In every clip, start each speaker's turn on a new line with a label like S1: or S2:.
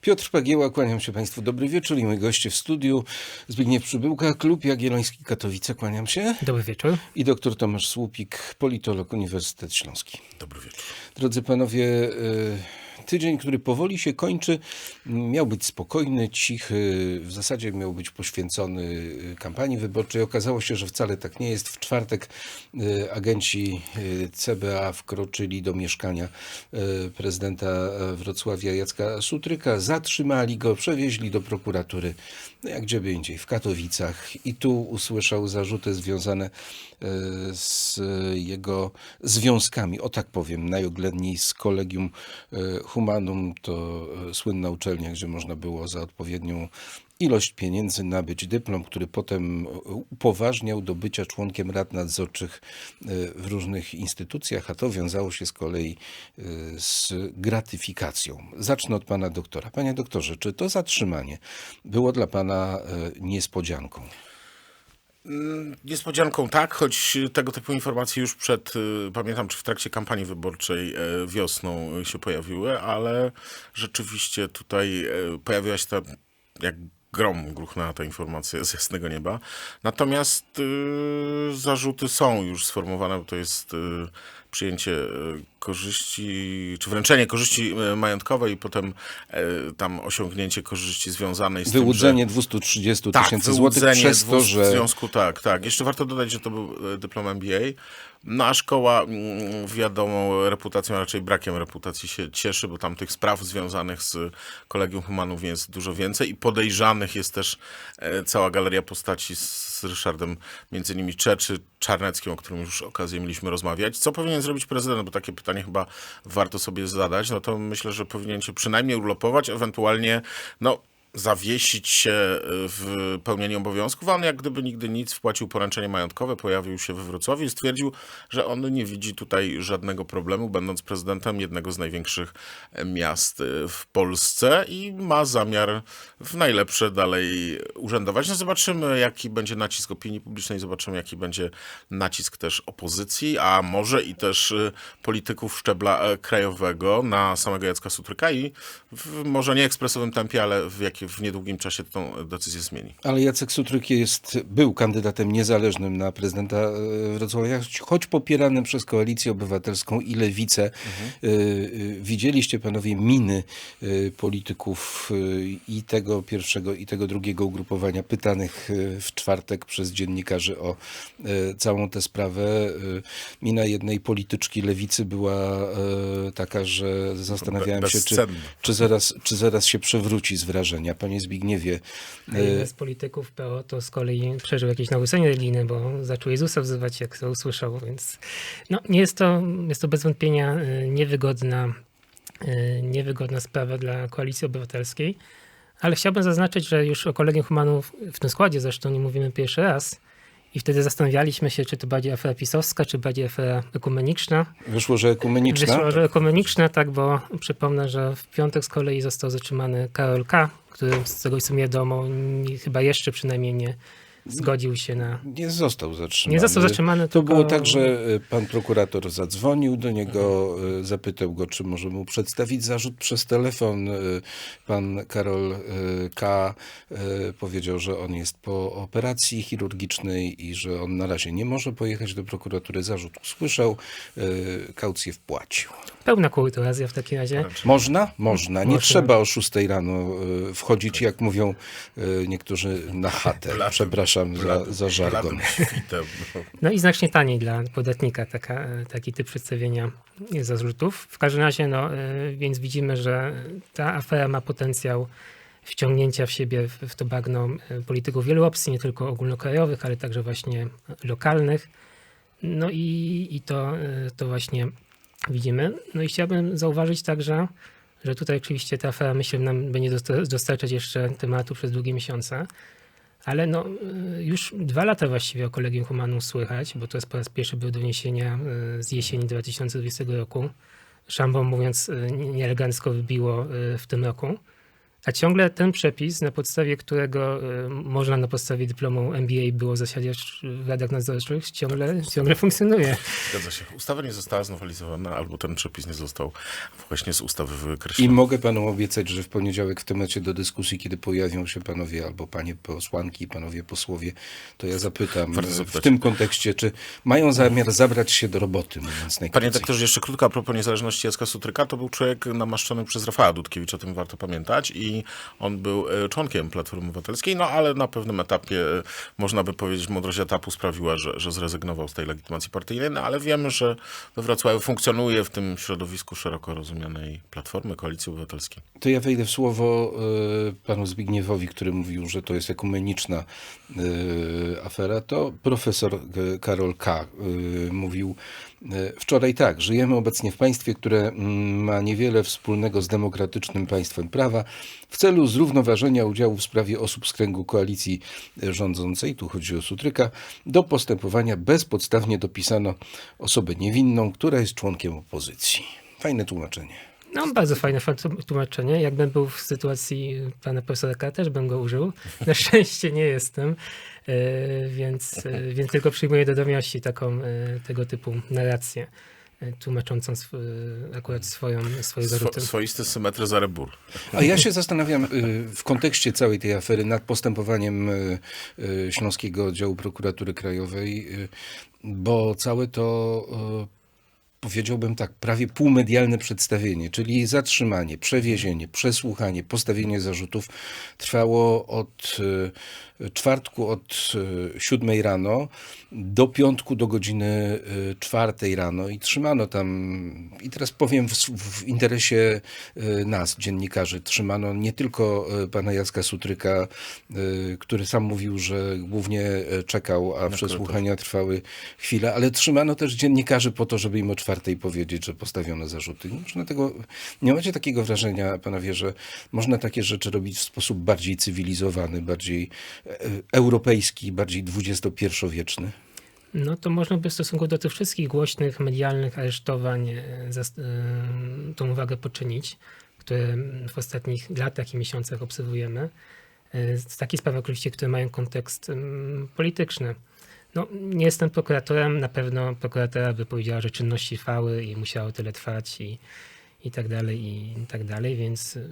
S1: Piotr Pagieła, kłaniam się Państwu. Dobry wieczór i moi goście w studiu. Zbigniew Przybyłka, Klub Jagielloński Katowice, kłaniam się.
S2: Dobry wieczór.
S1: I doktor Tomasz Słupik, politolog Uniwersytet Śląski.
S3: Dobry wieczór.
S1: Drodzy panowie, y, tydzień, który powoli się kończy, miał być spokojny, cichy, w zasadzie miał być poświęcony y, kampanii wyborczej. Okazało się, że wcale tak nie jest. W czwartek y, agenci y, CBA wkroczyli do mieszkania prezydenta Wrocławia Jacka Sutryka, zatrzymali go, przewieźli do prokuratury, no jak gdzieby indziej, w Katowicach. I tu usłyszał zarzuty związane y, z jego związkami, o tak powiem, najoględniej z Kolegium y, Humanum, to y, słynna uczelnia, gdzie można było za odpowiednią ilość pieniędzy nabyć dyplom, który potem upoważniał do bycia członkiem rad nadzorczych y, w różnych instytucjach, a to wiązało się z kolei y, z gratyfikacją. Zacznę od pana doktora. Panie doktorze, czy to zatrzymanie było dla pana y, niespodzianką?
S3: Niespodzianką tak, choć tego typu informacje już przed, y, pamiętam, czy w trakcie kampanii wyborczej e, wiosną się pojawiły, ale rzeczywiście tutaj e, pojawiła się ta jak grom gruchnęła ta informacja z jasnego nieba. Natomiast y, zarzuty są już sformułowane, bo to jest y, przyjęcie y, korzyści, czy wręczenie korzyści y, majątkowej i potem y, tam osiągnięcie korzyści związanej z
S1: Wyłudzenie
S3: tym,
S1: 230
S3: tak,
S1: tysięcy złotych przez to,
S3: dwóch- W
S1: że
S3: związku, tak, tak. Jeszcze warto dodać, że to był e, dyplom MBA. No a szkoła mm, wiadomą reputacją, raczej brakiem reputacji się cieszy, bo tam tych spraw związanych z Kolegium Humanów jest dużo więcej i podejrzanych jest też e, cała galeria postaci z, Ryszardem, między innymi Cze czy Czarneckim, o którym już okazję mieliśmy rozmawiać. Co powinien zrobić prezydent? Bo takie pytanie chyba warto sobie zadać. No to myślę, że powinien się przynajmniej urlopować, ewentualnie no zawiesić się w pełnieniu obowiązków, on jak gdyby nigdy nic wpłacił poręczenie majątkowe, pojawił się we Wrocławiu i stwierdził, że on nie widzi tutaj żadnego problemu, będąc prezydentem jednego z największych miast w Polsce i ma zamiar w najlepsze dalej urzędować. No zobaczymy, jaki będzie nacisk opinii publicznej, zobaczymy, jaki będzie nacisk też opozycji, a może i też polityków szczebla e, krajowego na samego Jacka Sutryka i w może nie ekspresowym tempie, ale w, jak, w niedługim czasie tą decyzję zmieni.
S1: Ale Jacek Sutryk jest, był kandydatem niezależnym na prezydenta e, Wrocławia, choć- popieranym przez Koalicję Obywatelską i Lewicę. E, e, Widzieliście panowie miny polityków i tego pierwszego i tego drugiego ugrupowania pytanych w czwartek przez dziennikarzy o całą tę sprawę. Mina jednej polityczki Lewicy była taka, że zastanawiałem się, czy, czy, zaraz, czy zaraz się przewróci z wrażenia. Panie Zbigniewie,
S2: jeden z polityków PO to z kolei przeżył jakieś nałysienie religijne, bo zaczął Jezusa wzywać, jak to usłyszał, więc no, nie jest to, jest to bez wątpienia y, niewygodna, y, niewygodna sprawa dla Koalicji Obywatelskiej, ale chciałbym zaznaczyć, że już o Kolegium Humanów w tym składzie zresztą nie mówimy pierwszy raz i wtedy zastanawialiśmy się, czy to bardziej afera pisowska, czy bardziej afera ekumeniczna.
S1: wyszło, że ekumeniczna.
S2: Wyszło, że ekumeniczne, tak, bo przypomnę, że w piątek z kolei został zatrzymany Karol K., z tego co mi wiadomo, chyba jeszcze przynajmniej nie zgodził się na...
S1: Nie został zatrzymany.
S2: Nie został zatrzymany,
S1: To
S2: tylko-
S1: było tak, że e, pan prokurator zadzwonił do niego, e, zapytał go, czy może mu przedstawić zarzut przez telefon. E, Pan Karol K. powiedział, że on jest po operacji chirurgicznej i że on na razie nie może pojechać do prokuratury. Zarzut usłyszał, kaucję wpłacił.
S2: Pełna kurtuazja w takim razie.
S1: Można? Można. Nie
S2: Można.
S1: trzeba o 6 rano wchodzić, jak mówią niektórzy, na chatę. Przepraszam za, za żargon.
S3: No.
S2: No i znacznie taniej dla podatnika taka, taki typ przedstawienia zarzutów. W każdym razie, no, y, więc widzimy, że ta afera ma potencjał wciągnięcia w siebie w, w to bagno y, polityków wielu opcji, nie tylko ogólnokrajowych, ale także właśnie lokalnych. No i, i to, to właśnie widzimy. No i chciałbym zauważyć także, że tutaj oczywiście ta afera myślę nam będzie dosta- dostarczać jeszcze tematu przez długie miesiące. Ale no, y, już dwa lata właściwie o Kolegium Humanum słychać, bo to jest po raz pierwszy były doniesienia y, z jesieni 2020 roku. Szambą mówiąc, y, nieelegancko wybiło w tym roku. A ciągle ten przepis, na podstawie którego y, można na podstawie dyplomu MBA było zasiadać w radach nadzorczych, ciągle, ciągle funkcjonuje.
S3: Zgadza się. Ustawa nie została znowelizowana, albo ten przepis nie został właśnie z ustawy
S1: I
S3: wykreślony.
S1: mogę panu obiecać, że w poniedziałek w temacie do dyskusji, kiedy pojawią się panowie albo panie posłanki, panowie posłowie, to ja zapytam e, w tym kontekście, czy mają zamiar zabrać się do roboty, mówiąc
S3: Panie
S1: najkrócej.
S3: doktorze, jeszcze krótko a propos niezależności Jacka Sutryka. To był człowiek namaszczony przez Rafała Dudkiewicza, o tym warto pamiętać. I on był e, członkiem Platformy Obywatelskiej, no ale na pewnym etapie, e, można by powiedzieć, mądrość etapu sprawiła, że, że zrezygnował z tej legitymacji partyjnej. No ale wiemy, że we Wrocławiu funkcjonuje w tym środowisku szeroko rozumianej Platformy, Koalicji Obywatelskiej.
S1: To ja wejdę w słowo e, panu Zbigniewowi, który mówił, że to jest ekumeniczna afera. To profesor Karol K. mówił wczoraj tak. Żyjemy obecnie w państwie, które mm, ma niewiele wspólnego z demokratycznym państwem prawa. W celu zrównoważenia udziału w sprawie osób z kręgu koalicji e, rządzącej, tu chodzi o Sutryka, do postępowania bezpodstawnie dopisano osobę niewinną, która jest członkiem opozycji. Fajne tłumaczenie.
S2: No, bardzo fajne fa- tłumaczenie. Jakbym był w sytuacji pana profesora K, też bym go użył. Na szczęście nie jestem, e, więc, e, więc tylko przyjmuję do wiadomości taką e, tego typu narrację, tłumaczącą sw- akurat swoją, swoje zarzuty.
S3: Swo, swoisty symetry Zarebur.
S1: A ja się zastanawiam w kontekście całej tej afery nad postępowaniem Śląskiego Oddziału Prokuratury Krajowej, bo całe to powiedziałbym tak, prawie półmedialne przedstawienie, czyli zatrzymanie, przewiezienie, przesłuchanie, postawienie zarzutów trwało od y, czwartku od y, siódmej rano do piątku do godziny y, czwartej rano i trzymano tam, i teraz powiem w, w interesie nas, dziennikarzy, trzymano nie tylko pana Jacka Sutryka, który sam mówił, że głównie czekał, a przesłuchania trwały chwilę, ale trzymano też dziennikarzy po to, żeby im o czwartej powiedzieć, że postawiono zarzuty. Nie, można tego, nie macie takiego wrażenia, panowie, że można takie rzeczy robić w sposób bardziej cywilizowany, bardziej e, europejski, bardziej dwudziestopierwowieczny?
S2: No to można by w stosunku do tych wszystkich głośnych medialnych aresztowań e, e, tą uwagę poczynić, które w ostatnich latach i miesiącach obserwujemy. Z takich spraw oczywiście, które mają kontekst mm, polityczny. No, nie jestem prokuratorem, na pewno prokuratora by powiedziała, że czynności trwały i musiało tyle trwać i, i tak dalej, i tak dalej, więc e,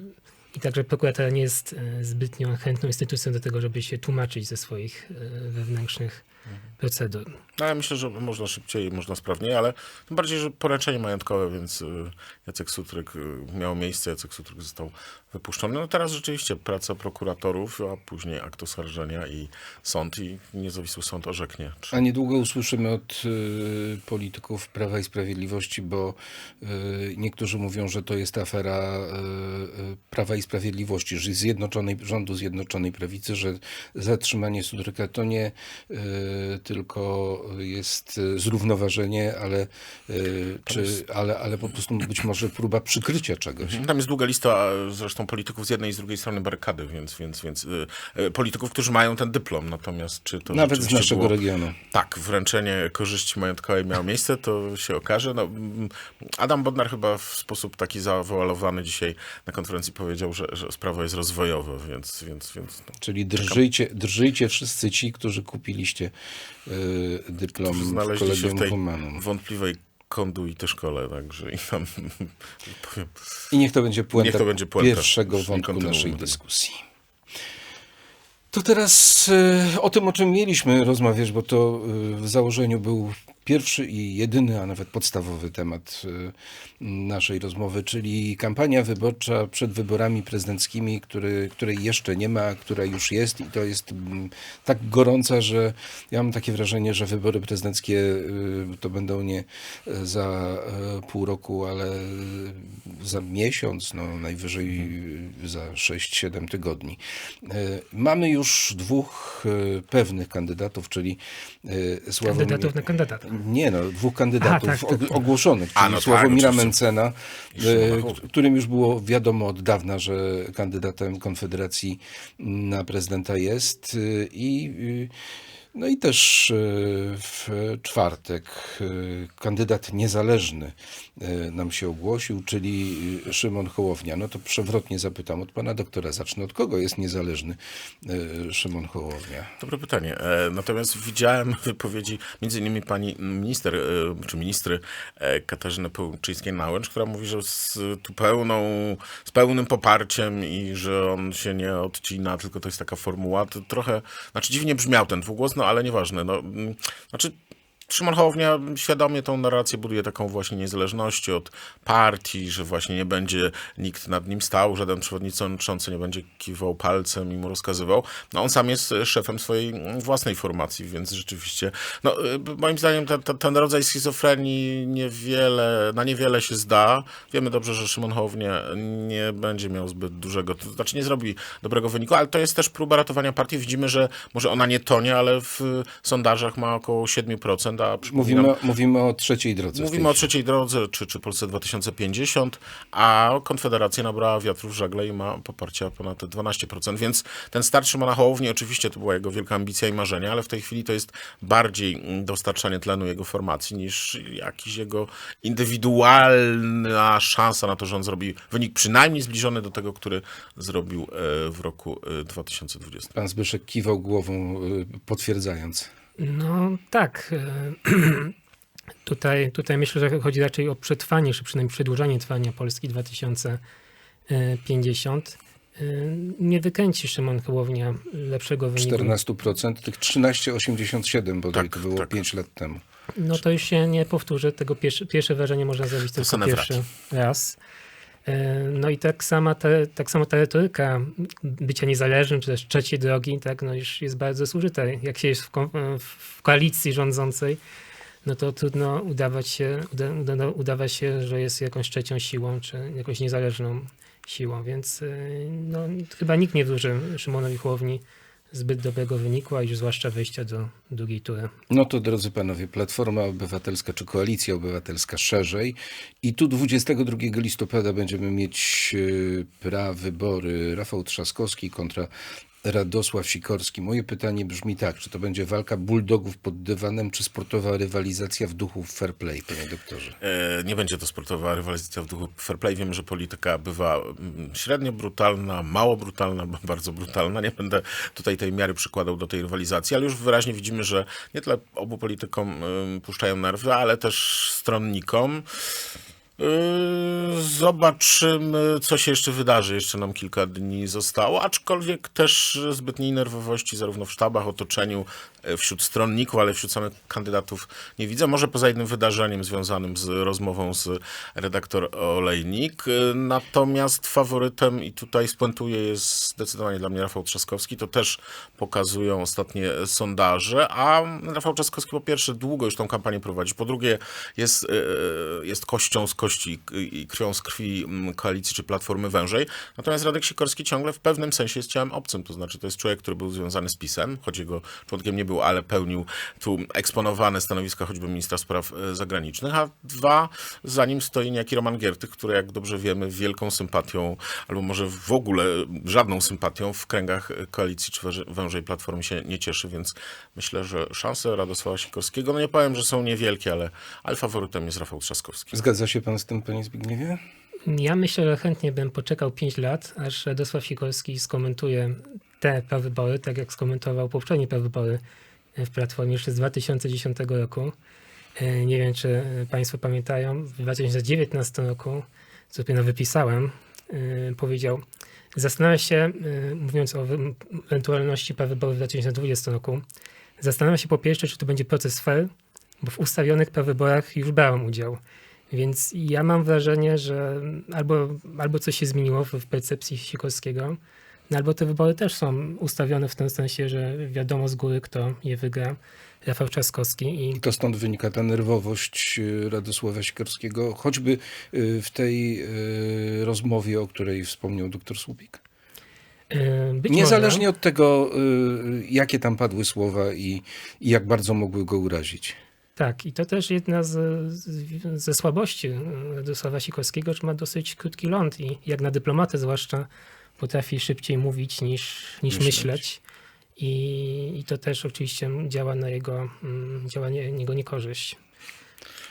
S2: i także prokuratura nie jest e, zbytnio chętną instytucją do tego, żeby się tłumaczyć ze swoich e, wewnętrznych procedur.
S3: No, ale myślę, że można szybciej, można sprawniej, ale tym bardziej, że poręczenie majątkowe, więc y, Jacek Sutryk miał miejsce, Jacek Sutryk został wypuszczony. No teraz rzeczywiście praca prokuratorów, a później akt oskarżenia i sąd i niezawisły sąd orzeknie. Czy...
S1: A niedługo usłyszymy od y, polityków Prawa i Sprawiedliwości, bo y, niektórzy mówią, że to jest afera y, y, Prawa i Sprawiedliwości, że zjednoczonej, rządu Zjednoczonej Prawicy, że zatrzymanie Sudryka to nie y, tylko jest y, zrównoważenie, ale, czy, ale, ale po prostu być może próba przykrycia czegoś.
S3: Tam jest długa lista e, zresztą polityków z jednej i z drugiej strony barykady, więc, więc, więc y, y, polityków, którzy mają ten dyplom. Natomiast czy to
S1: Nawet z naszego
S3: było...
S1: regionu.
S3: Tak, wręczenie korzyści majątkowej miało miejsce, to się okaże. No, mm, Adam Bodnar chyba w sposób taki zawoalowany dzisiaj na konferencji powiedział, że, że sprawa jest rozwojowa, więc, więc, więc no,
S1: Czyli drżyjcie, drżyjcie wszyscy ci, którzy kupiliście y, dyplom w
S3: znaleźli się w
S1: Kolegium
S3: tej
S1: Humanum.
S3: wątpliwej konduity szkole, także i tam powiem,
S1: I niech to będzie puenta,
S3: Niech to będzie puenta.
S1: pierwszego wątku naszej dyskusji. To teraz y, o tym, o czym mieliśmy rozmawiać, bo to y, w założeniu był pierwszy i jedyny, a nawet podstawowy temat y, naszej rozmowy, czyli kampania wyborcza przed wyborami prezydenckimi, który, której jeszcze nie ma, która już jest i to jest mm, tak gorąca, że ja mam takie wrażenie, że wybory prezydenckie y, to będą nie e, za pół roku, ale za miesiąc, no najwyżej y, za 6-7 tygodni. Mamy już dwóch pewnych kandydatów, czyli Sławomir...
S2: Kandydatów na kandydata.
S1: Nie no, dwóch kandydatów
S2: Aha, tak, tak,
S1: og-
S2: tak.
S1: ogłoszonych,
S3: A,
S1: czyli
S3: no tak,
S1: Sławomira
S3: oczywiście.
S1: Mencena, k- którym już było wiadomo od dawna, że kandydatem Konfederacji na prezydenta jest y, i y, No i też e, w czwartek e, kandydat niezależny e, nam się ogłosił, czyli Szymon Hołownia. No to przewrotnie zapytam od pana doktora. Zacznę od kogo jest niezależny Szymon Hołownia?
S3: Dobre pytanie. Natomiast widziałem wypowiedzi między innymi pani minister, czy ministry Katarzyny Pełczyńskiej-Nałęcz, która mówi, że z, tu pełną, z pełnym poparciem i że on się nie odcina, tylko to jest taka formuła. To trochę, znaczy dziwnie brzmiał ten dwugłos, no ale nieważne. No, mm, znaczy Szymon Hołownia świadomie tą narrację buduje taką właśnie niezależności od partii, że właśnie nie będzie nikt nad nim stał, żaden przewodniczący nie będzie kiwał palcem i mu rozkazywał. No on sam jest szefem swojej własnej formacji, więc rzeczywiście, no y, moim zdaniem ten, ten, rodzaj schizofrenii niewiele, na niewiele się zda. Wiemy dobrze, że Szymon Hołownia nie będzie miał zbyt dużego, to znaczy nie zrobi dobrego wyniku, ale to jest też próba ratowania partii. Widzimy, że może ona nie tonie, ale w sondażach ma około 7%,
S1: Mówimy, mówimy o trzeciej drodze.
S3: Mówimy o trzeciej drodze, czy, czy Polsce 2050, a Konfederacja nabrała wiatru w żagle i ma poparcia ponad 12%, więc ten start Szymona Hołowni, oczywiście to była jego wielka ambicja i marzenie, ale w tej chwili to jest bardziej dostarczanie tlenu jego formacji niż jakiś jego indywidualna szansa na to, że on zrobi wynik przynajmniej zbliżony do tego, który zrobił e, w roku e, 2020.
S1: Pan Zbyszek kiwał głową, e, potwierdzając.
S2: No tak. e, Tutaj, tutaj myślę, że chodzi raczej o przetrwanie, czy przynajmniej przedłużanie trwania Polski 2050. E, Nie wykręci Szymon Hołownia lepszego wyniku.
S1: 14%, tych 13,87 bodaj
S3: Tak,
S1: to było
S3: tak.
S1: 5 lat temu.
S2: No to już się nie powtórzy. Tego pierwsze, pierwsze wrażenie można zrobić tylko
S3: same
S2: pierwszy raz. No i tak, sama te, tak samo ta retoryka bycia niezależnym, czy też trzeciej drogi, tak, no już jest bardzo zużyta. Jak się jest w, ko- w koalicji rządzącej, no to trudno udawać się, uda, uda, udawać się, że jest jakąś trzecią siłą, czy jakąś niezależną siłą, więc y, no, chyba nikt nie wróży Szymonowi Hołowni zbyt dobrego wyniku, a już zwłaszcza wejścia do drugiej tury.
S1: No to drodzy panowie, Platforma Obywatelska czy Koalicja Obywatelska szerzej. I tu 22 listopada będziemy mieć e, prawybory Rafał Trzaskowski kontra Radosław Sikorski. Moje pytanie brzmi tak, czy to będzie walka bulldogów pod dywanem, czy sportowa rywalizacja w duchu fair play, panie doktorze?
S3: E, Nie będzie to sportowa rywalizacja w duchu fair play. Wiemy, że polityka bywa mm, średnio brutalna, mało brutalna, bardzo brutalna. Nie będę tutaj tej miary przykładał do tej rywalizacji, ale już wyraźnie widzimy, że nie tyle obu politykom puszczają nerwy, ale też stronnikom. Yy, Zobaczymy, co się jeszcze wydarzy. Jeszcze nam kilka dni zostało, aczkolwiek też zbytniej nerwowości zarówno w sztabach, otoczeniu, wśród stronników, ale wśród samych kandydatów nie widzę. Może poza jednym wydarzeniem związanym z rozmową z redaktor Olejnik. Yy, Natomiast faworytem, i tutaj spuentuję, jest zdecydowanie dla mnie Rafał Trzaskowski. To też pokazują ostatnie sondaże, a Rafał Trzaskowski po pierwsze długo już tą kampanię prowadzi, po drugie jest, e, jest kością z kości i krwią z krwi koalicji czy Platformy Wężej. Natomiast Radek Sikorski ciągle w pewnym sensie jest ciałem obcym, to znaczy to jest człowiek, który był związany z PiSem, choć jego członkiem nie był, ale pełnił tu eksponowane stanowiska choćby ministra spraw e, zagranicznych, a dwa, za nim stoi niejaki Roman Giertych, który jak dobrze wiemy wielką sympatią, albo może w ogóle żadną sympatią w kręgach e, koalicji czy Węże- Wężej Platformy się nie cieszy, więc myślę, że szanse Radosława Sikorskiego, no nie powiem, że są niewielkie, ale, ale faworytem jest Rafał Trzaskowski.
S1: Zgadza się pan z tym, panie Zbigniewie?
S2: Ja myślę, że chętnie bym poczekał 5 lat, aż Radosław Sikorski skomentuje te prawybory, tak jak skomentował poprzednie prawybory w Platformie jeszcze z 2010 roku. E, Nie wiem, czy Państwo pamiętają, w 2019 roku, co sobie wypisałem, e, powiedział, zastanawia się, e, mówiąc o ewentualności prawyborów w 2020 roku, zastanawia się po pierwsze, czy to będzie proces fair, bo w ustawionych prawyborach już brałem udział. Więc ja mam wrażenie, że albo, albo coś się zmieniło w percepcji Sikorskiego, no albo te wybory też są ustawione w tym sensie, że wiadomo z góry, kto je wygra. Rafał Trzaskowski i
S1: To stąd wynika ta nerwowość y, Radosława Sikorskiego, choćby y, w tej y, rozmowie, o której wspomniał doktor Słupik.
S2: być
S1: Niezależnie
S2: może,
S1: od tego, jakie tam padły słowa i, i jak bardzo mogły go urazić.
S2: Tak, i to też jedna z, z, ze słabości Radosława Sikorskiego, że ma dosyć krótki ląd i jak na dyplomatę zwłaszcza potrafi szybciej mówić niż, niż
S1: Myśleć.
S2: myśleć. i, i to też oczywiście działa na jego, mm, działa nie, niego niekorzyść.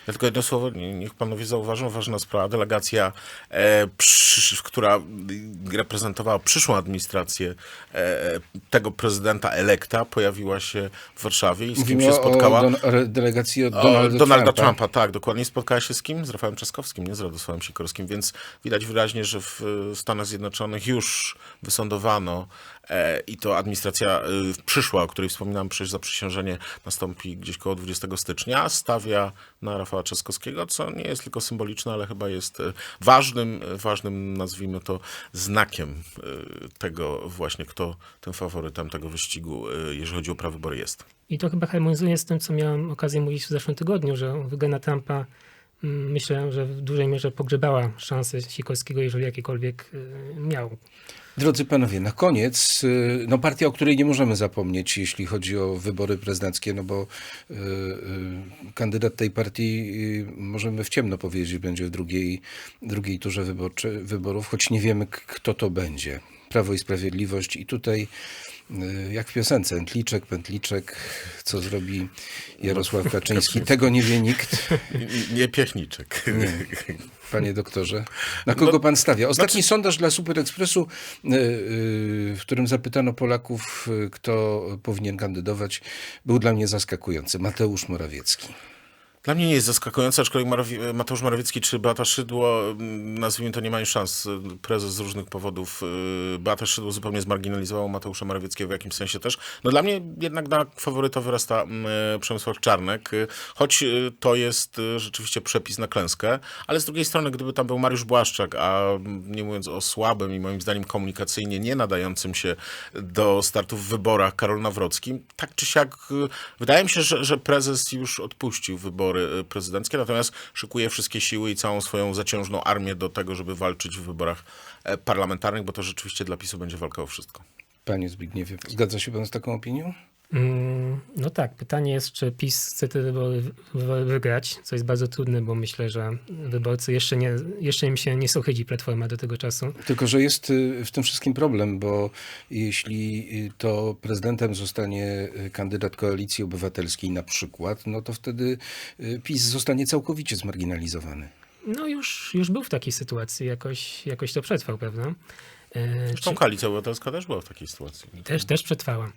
S3: Ja tylko jedno słowo, nie- niech panowie zauważą, ważna sprawa. Delegacja, e, przy, która reprezentowała przyszłą administrację e, tego prezydenta elekta, pojawiła się w Warszawie i z kim
S1: Mówimy
S3: się
S1: o
S3: spotkała.
S1: don- delegacji od Donalda,
S3: Donalda
S1: Trumpa.
S3: Trumpa, tak, dokładnie. Spotkała się z kim? Z Rafałem Trzaskowskim, nie z Radosławem Sikorskim, więc widać wyraźnie, że w Stanach Zjednoczonych już wysądowano i to administracja e, przyszła, o której wspominałem, przecież zaprzysiężenie nastąpi gdzieś koło 20 stycznia, stawia na Rafała Trzaskowskiego, co nie jest tylko symboliczne, ale chyba jest e, ważnym, e, ważnym nazwijmy to, znakiem e, tego właśnie, kto tym faworytem tego wyścigu, e, jeżeli chodzi o prawybory jest.
S2: I to chyba harmonizuje z tym, co miałem okazję mówić w zeszłym tygodniu, że wygrana Trumpa myślę, że w dużej mierze pogrzebała szansę Sikorskiego, jeżeli jakiekolwiek y, miał.
S1: Drodzy panowie, na koniec, y, no partia, o której nie możemy zapomnieć, jeśli chodzi o wybory prezydenckie, no bo y, kandydat tej partii, możemy w ciemno powiedzieć, będzie w drugiej, drugiej turze wyborcze, wyborów, choć nie wiemy, kto to będzie. Prawo i Sprawiedliwość i tutaj, jak w piosence, Pętliczek, Pętliczek, co zrobi Jarosław Kaczyński, tego nie wie nikt.
S3: Nie- Nie piechniczek.
S1: Panie doktorze, na kogo pan stawia? Ostatni
S3: znaczy-
S1: sondaż dla Super Expressu, y, y, w którym zapytano Polaków, y, kto powinien kandydować, był dla mnie zaskakujący. Mateusz Morawiecki.
S3: Dla mnie nie jest zaskakujące, aczkolwiek Marawi- Mateusz Morawiecki czy Beata Szydło, mm, nazwijmy to, nie mają szans. Prezes z różnych powodów. y, Beata Szydło zupełnie zmarginalizowało Mateusza Morawieckiego w jakimś sensie też. No dla mnie jednak na faworyta wyrasta mm, Przemysław Czarnek, y, choć y, to jest rzeczywiście przepis na klęskę, ale z drugiej strony, gdyby tam był Mariusz Błaszczak, a mm, nie mówiąc o słabym i moim zdaniem komunikacyjnie nie nadającym się do startu w wyborach Karol Nawrocki, tak czy siak wydaje mi się, że, że prezes już odpuścił wybory y, prezydenckie, natomiast szykuje wszystkie siły i całą swoją zaciążną armię do tego, żeby walczyć w wyborach e, parlamentarnych, bo to rzeczywiście dla PiSu będzie walka o wszystko.
S1: Panie Zbigniewie, zgadza się pan z taką opinią?
S2: Mm, No tak, pytanie jest, czy PiS chce te wybory, wygrać, co jest bardzo trudne, bo myślę, że wyborcy jeszcze, nie, jeszcze im się nie sochydzi Platforma do tego czasu.
S1: Tylko, że jest y, w tym wszystkim problem, bo jeśli y, to prezydentem zostanie y, kandydat Koalicji Obywatelskiej na przykład, no to wtedy PiS zostanie całkowicie zmarginalizowany.
S2: No już, już był w takiej sytuacji, jakoś, jakoś to przetrwał, prawda? E,
S3: Zresztą Koalicja Obywatelska też była w takiej sytuacji.
S2: Też, też przetrwała.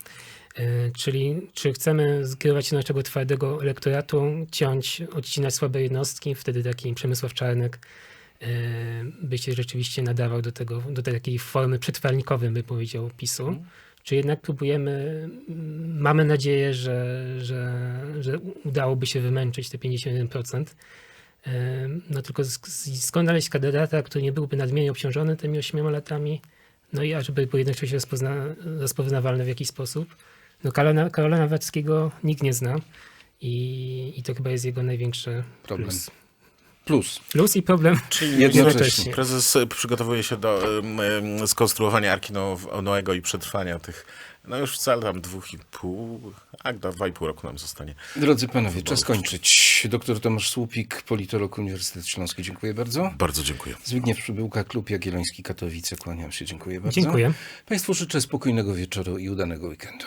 S2: E, Czyli czy chcemy skierować się do naszego twardego elektoratu, ciąć, odcinać słabe jednostki, wtedy taki Przemysław Czarnek e, by się rzeczywiście nadawał do, tego, do takiej formy przetwarnikowej, by powiedział PiSu. Czy jednak próbujemy, mm, mamy nadzieję, że, że, że udałoby się wymęczyć te 51%. E, No tylko sk- skąd znaleźć kandydata, który nie byłby nadmiernie obciążony tymi ośmioma latami, no i ażeby był jednocześnie rozpozna, rozpoznawalny w jakiś sposób. No Karola, Karola Nawackiego nikt nie zna i, i to chyba jest jego największy
S1: Problem.
S2: plus.
S1: Plus.
S2: Plus i problem
S3: Czyli
S1: Jednocześnie.
S3: Prezes y, przygotowuje się do ym, skonstruowania Arki Noego i przetrwania tych, no już wcale tam dwóch i pół, a dwa i pół roku nam zostanie.
S1: Drodzy panowie, czas kończyć. Doktor Tomasz Słupik, politolog Uniwersytet Śląski. Dziękuję bardzo.
S3: Bardzo dziękuję.
S1: Zbigniew Przybyłka, Klub Jagielloński Katowice. Kłaniam się. Dziękuję bardzo.
S2: Dziękuję.
S1: Państwu życzę spokojnego wieczoru i udanego weekendu.